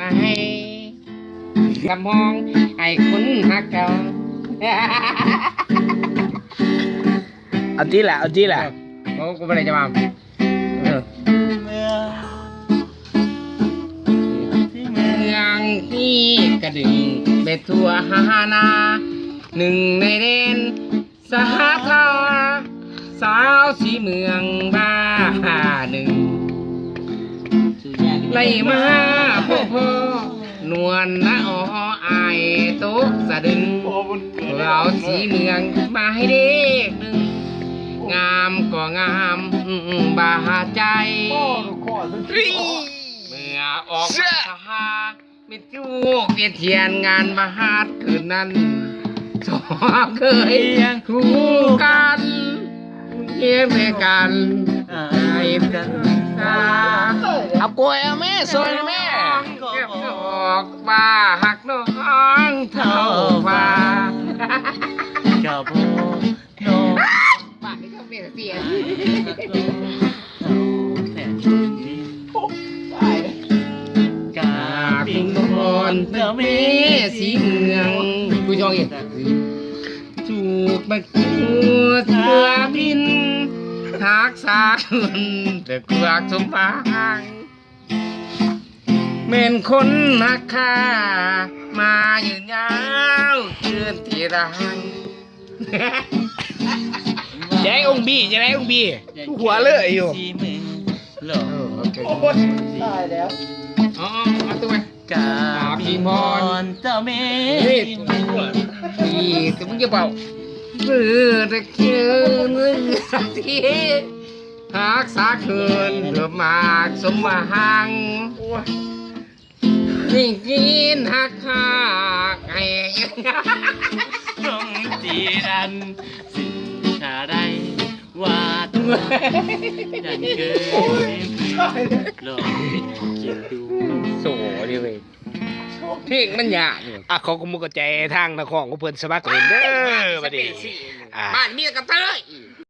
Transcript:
มาให้กำมองไอ้คนหักเก่าเอาจีแหละเอาจีแหละโอ้กูไม่ได้จะมาเออเมื่อที่เมเมื่อืองที่กระดึงเบ็ดทั่วหานา หนึ่งในเด่นสหทาสาวสีเมืองบ้าหนึ่งไล่มาพ่อพ่อ นวลนะอ๋ออายโต๊ะสะดึงโอ้บุญเราสีเมืองมาให้เด็กหนึ่งงามก็งามบาใจเมื่อออกมาสหามิจูกเวียนเทียนงานมหาดคืนนั้นสองเคยคู่กันเยี่ยมกันให้กัน เอากล้วยเอาแม่ซอยนะแม่เก็บดอกว่าหักน้องเท่าฟ้ากับพ่อน้องป่านนี้เขาเปลี่ยนเสียงกาปิงงพพรรเพื่อเมเมสีเมืองกูชองอีกจูบมาจูดเพื่อบิน ทักษาขึ้นแต่กวากสมฟังเม่นคนหักค่ามายืนยาวเชื่อนที่รังจะได้องค์บีจะได้องค์บีหัวเลยอยู่สีมือหลอโอ้ตายแล้วอ๋อเอาตัวไปกาปิงพรเจ้าเมเฮ้ยพี่แต่มึงจะเป่า เมื่อตะเคียนมึงสักทีหักษาคืนเพื่อมากสมมาหังนี่กินหักหักไอ้ตรงจีรันสิชาได้วาดดันเกินหลอกคิดดูโสดิเว้ย เพลงมันยากเนี่ยอะเขาก็มุกกระใจทางนครก็เพิ่นสมัครเล่นเด้อบัดนี้อ่าบ้านเมียกับเต้ย